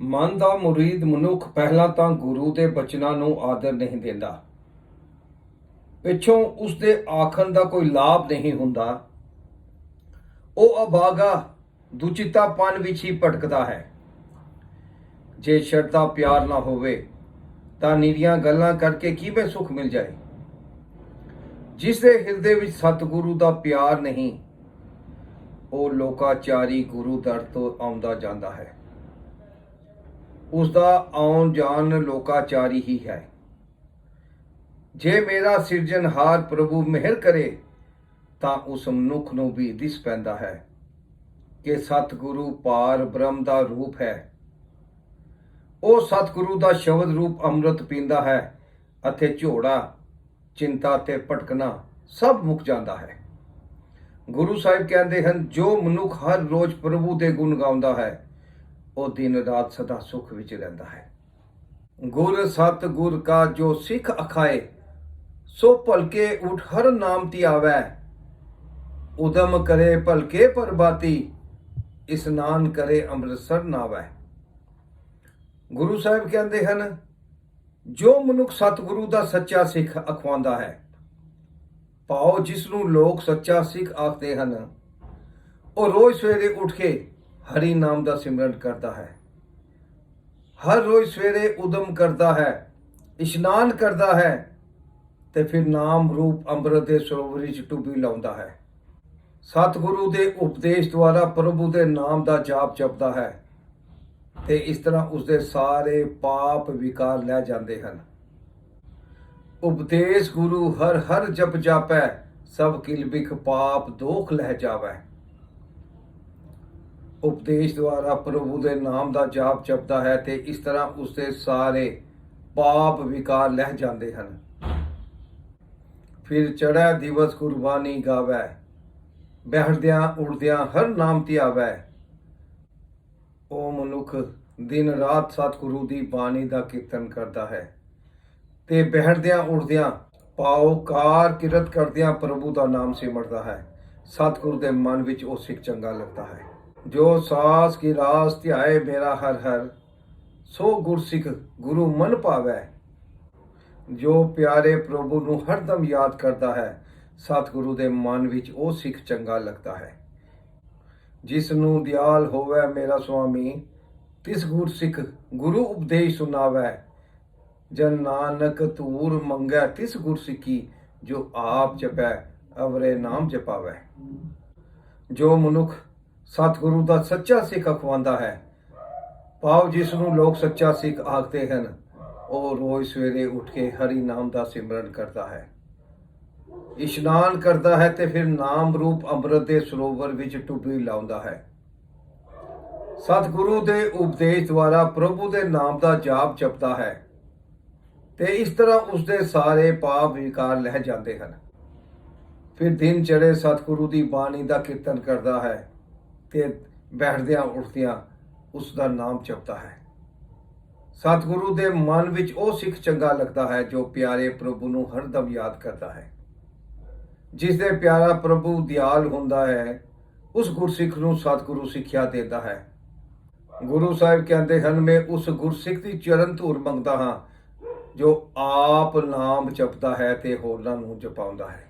ਮਨ ਦਾ ਮੁਰੀਦ ਮਨੁੱਖ ਪਹਿਲਾਂ ਤਾਂ ਗੁਰੂ ਦੇ ਬਚਨਾਂ ਨੂੰ ਆਦਰ ਨਹੀਂ ਦਿੰਦਾ। ਪਿੱਛੋਂ ਉਸ ਦੇ ਆਖਣ ਦਾ ਕੋਈ ਲਾਭ ਨਹੀਂ ਹੁੰਦਾ। ਉਹ ਅਭਾਗਾ ਦੁਚਿੱਤਾਪਨ ਵਿੱਚ ਹੀ ਭਟਕਦਾ ਹੈ। ਜੇ ਸ਼ਰਧਾ ਪਿਆਰ ਨਾ ਹੋਵੇ, ਤਾਂ ਨੀਰੀਆਂ ਗੱਲਾਂ ਕਰਕੇ ਕਿਵੇਂ ਸੁਖ ਮਿਲ ਜਾਏ? ਜਿਸ ਦੇ ਹਿਰਦੇ ਵਿੱਚ ਸਤਿਗੁਰੂ ਦਾ ਪਿਆਰ ਨਹੀਂ, ਉਹ ਲੋਕਾਚਾਰੀ ਗੁਰੂ ਦਰ ਤੋਂ ਆਉਂਦਾ ਜਾਂਦਾ ਹੈ। ਉਸ ਦਾ ਆਉਣ ਜਾਣ ਲੋਕਾਚਾਰੀ ਹੀ ਹੈ। ਜੇ ਮੇਰਾ ਸਿਰਜਣਹਾਰ ਪ੍ਰਭੂ ਮਿਹਰ ਕਰੇ, ਤਾਂ ਉਸ ਮਨੁੱਖ ਨੂੰ ਵੀ ਦਿਸ ਪੈਂਦਾ ਹੈ ਕਿ ਸਤਿਗੁਰੂ ਪਾਰ ਬ੍ਰਹਮ ਦਾ ਰੂਪ ਹੈ। ਉਹ ਸਤਿਗੁਰੂ ਦਾ ਸ਼ਬਦ ਰੂਪ ਅੰਮ੍ਰਿਤ ਪੀਂਦਾ ਹੈ ਅਤੇ ਝੋੜਾ, ਚਿੰਤਾ ਤੇ ਭਟਕਣਾ ਸਭ ਮੁੱਕ ਜਾਂਦਾ ਹੈ। ਗੁਰੂ ਸਾਹਿਬ ਕਹਿੰਦੇ ਹਨ, ਜੋ ਮਨੁੱਖ ਹਰ ਰੋਜ਼ ਪ੍ਰਭੂ ਦੇ ਗੁਣ ਗਾਉਂਦਾ ਹੈ ਉਹ ਦਿਨ ਰਾਤ ਸਦਾ ਸੁਖ ਵਿੱਚ ਰਹਿੰਦਾ ਹੈ। ਗੁਰ ਸਤ ਗੁਰ ਕਾ ਜੋ ਸਿੱਖ ਅਖਾਏ, ਸੋ ਭਲਕੇ ਉਠ ਹਰ ਨਾਮ ਤੀ ਆਵੈ। ਉਦਮ ਕਰੇ ਭਲਕੇ ਪਰਬਾਤੀ ਇਸਨਾਨ ਕਰੇ ਅੰਮ੍ਰਿਤਸਰ ਨਾਵੈ। ਗੁਰੂ ਸਾਹਿਬ ਕਹਿੰਦੇ ਹਨ, ਜੋ ਮਨੁੱਖ ਸਤਿਗੁਰੂ ਦਾ ਸੱਚਾ ਸਿੱਖ ਅਖਵਾਉਂਦਾ ਹੈ, ਪਾਓ ਜਿਸ ਨੂੰ ਲੋਕ ਸੱਚਾ ਸਿੱਖ ਆਖਦੇ ਹਨ, ਉਹ ਰੋਜ਼ ਸਵੇਰੇ ਉੱਠ ਕੇ ਹਰੀ ਨਾਮ ਦਾ ਸਿਮਰਨ ਕਰਦਾ ਹੈ। ਹਰ ਰੋਜ਼ ਸਵੇਰੇ ਉਦਮ ਕਰਦਾ ਹੈ, ਇਸ਼ਨਾਨ ਕਰਦਾ ਹੈ ਤੇ ਫਿਰ ਨਾਮ ਰੂਪ ਅੰਮ੍ਰਿਤ ਦੇ ਸਰੋਵਰ ਵਿੱਚ ਡੁੱਬੀ ਲਾਉਂਦਾ ਹੈ। ਸਤਿਗੁਰੂ ਦੇ ਉਪਦੇਸ਼ ਦੁਆਰਾ ਪ੍ਰਭੂ ਦੇ ਨਾਮ ਦਾ ਜਾਪ ਜਪਦਾ ਹੈ ਤੇ ਇਸ ਤਰ੍ਹਾਂ ਉਸਦੇ ਸਾਰੇ ਪਾਪ ਵਿਕਾਰ ਲੈ ਜਾਂਦੇ ਹਨ। ਉਪਦੇਸ਼ ਗੁਰੂ ਹਰ ਹਰ ਜਪ ਜਾਪੈ, ਸਭ ਕਿਲ ਬਿਖ ਪਾਪ ਦੋਖ ਲਹਿ ਜਾਵੈ। ਉਪਦੇਸ਼ ਦੁਆਰਾ ਪ੍ਰਭੂ ਦੇ ਨਾਮ ਦਾ ਜਾਪ ਜਪਦਾ ਹੈ ਤੇ ਇਸ ਤਰ੍ਹਾਂ ਉਸਦੇ ਸਾਰੇ ਪਾਪ ਵਿਕਾਰ ਲਹਿ ਜਾਂਦੇ ਹਨ। ਫਿਰ ਚੜ੍ਹੈ ਦਿਵਸ ਕੁਰਬਾਨੀ ਗਾਵੈ, ਬਹਿੜਦਿਆਂ ਉੜਦਿਆਂ ਹਰ ਨਾਮ ਧਿਆਵੈ। ਉਹ ਮਨੁੱਖ, ਦਿਨ ਰਾਤ ਸਤਿਗੁਰੂ ਦੀ ਬਾਣੀ ਦਾ ਕੀਰਤਨ ਕਰਦਾ ਹੈ ਤੇ ਬਹਿੜਦਿਆਂ ਉੜਦਿਆਂ ਪਾਉ ਕਾਰ ਕਿਰਤ ਕਰਦਿਆਂ ਪ੍ਰਭੂ ਦਾ ਨਾਮ ਸਿਮਰਦਾ ਹੈ। ਸਤਿਗੁਰੂ ਦੇ ਮਨ ਵਿੱਚ ਉਹ ਸਿੱਖ ਚੰਗਾ ਲੱਗਦਾ ਹੈ। ਜੋ ਸਾਸ ਕੀ ਰਾਸ ਧਿਆਏ ਮੇਰਾ ਹਰ ਹਰ, ਸੋ ਗੁਰਸਿੱਖ ਗੁਰੂ ਮਨ ਭਾਵੈ। ਜੋ ਪਿਆਰੇ ਪ੍ਰਭੂ ਨੂੰ ਹਰਦਮ ਯਾਦ ਕਰਦਾ ਹੈ, ਸਤਿਗੁਰੂ ਦੇ ਮਨ ਵਿੱਚ ਉਹ ਸਿੱਖ ਚੰਗਾ ਲੱਗਦਾ ਹੈ। ਜਿਸ ਨੂੰ ਦਿਆਲ ਹੋਵੇ ਮੇਰਾ ਸੁਆਮੀ, ਤਿਸ ਗੁਰ ਸਿੱਖ ਗੁਰੂ ਉਪਦੇਸ਼ ਸੁਣਾਵੇ। ਜਨ ਨਾਨਕ ਤੂਰ ਮੰਗੈ ਤਿਸ ਗੁਰ ਸਿੱਖੀ ਜੋ ਆਪ ਜਪੈ, ਅਵਰੇ ਨਾਮ ਜਪਾਵੇ। ਜੋ ਮਨੁੱਖ ਸਤਿਗੁਰੂ ਦਾ ਸੱਚਾ ਸਿੱਖ ਅਖਵਾਉਂਦਾ ਹੈ। ਭਾਵ ਜਿਸ ਨੂੰ ਲੋਕ ਸੱਚਾ ਸਿੱਖ ਆਖਦੇ ਹਨ, ਉਹ ਰੋਜ਼ ਸਵੇਰੇ ਉੱਠ ਕੇ ਹਰੀ ਨਾਮ ਦਾ ਸਿਮਰਨ ਕਰਦਾ ਹੈ। ਇਸ਼ਨਾਨ ਕਰਦਾ ਹੈ ਤੇ ਫਿਰ ਨਾਮ ਰੂਪ ਅੰਮ੍ਰਿਤ ਦੇ ਸਰੋਵਰ ਵਿੱਚ ਟੁੱਬੀ ਲਾਉਂਦਾ ਹੈ। ਸਤਿਗੁਰੂ ਦੇ ਉਪਦੇਸ਼ ਦੁਆਰਾ ਪ੍ਰਭੂ ਦੇ ਨਾਮ ਦਾ ਜਾਪ ਜਪਦਾ ਹੈ ਤੇ ਇਸ ਤਰ੍ਹਾਂ ਉਸਦੇ ਸਾਰੇ ਪਾਪ ਵਿਕਾਰ ਲਹਿ ਜਾਂਦੇ ਹਨ। ਫਿਰ ਦਿਨ ਚੜੇ ਸਤਿਗੁਰੂ ਦੀ ਬਾਣੀ ਦਾ ਕੀਰਤਨ ਕਰਦਾ ਹੈ। ਤੇ ਬੈਠਦਿਆਂ ਉੱਠਦਿਆਂ ਉਸ ਦਾ ਨਾਮ ਜਪਦਾ ਹੈ। ਸਤਿਗੁਰੂ ਦੇ ਮਨ ਵਿੱਚ ਉਹ ਸਿੱਖ ਚੰਗਾ ਲੱਗਦਾ ਹੈ ਜੋ ਪਿਆਰੇ ਪ੍ਰਭੂ ਨੂੰ ਹਰਦਮ ਯਾਦ ਕਰਦਾ ਹੈ। ਜਿਸ ਦੇ ਪਿਆਰਾ ਪ੍ਰਭੂ ਦਿਆਲ ਹੁੰਦਾ ਹੈ, ਉਸ ਗੁਰਸਿੱਖ ਨੂੰ ਸਤਿਗੁਰੂ ਸਿੱਖਿਆ ਦਿੰਦਾ ਹੈ। ਗੁਰੂ ਸਾਹਿਬ ਕਹਿੰਦੇ ਹਨ, ਮੈਂ ਉਸ ਗੁਰਸਿੱਖ ਦੀ ਚਰਨ ਧੂੜ ਮੰਗਦਾ ਹਾਂ, ਜੋ ਆਪ ਨਾਮ ਜਪਦਾ ਹੈ ਤੇ ਹੋਰਨਾਂ ਨੂੰ ਜਪਾਉਂਦਾ ਹੈ।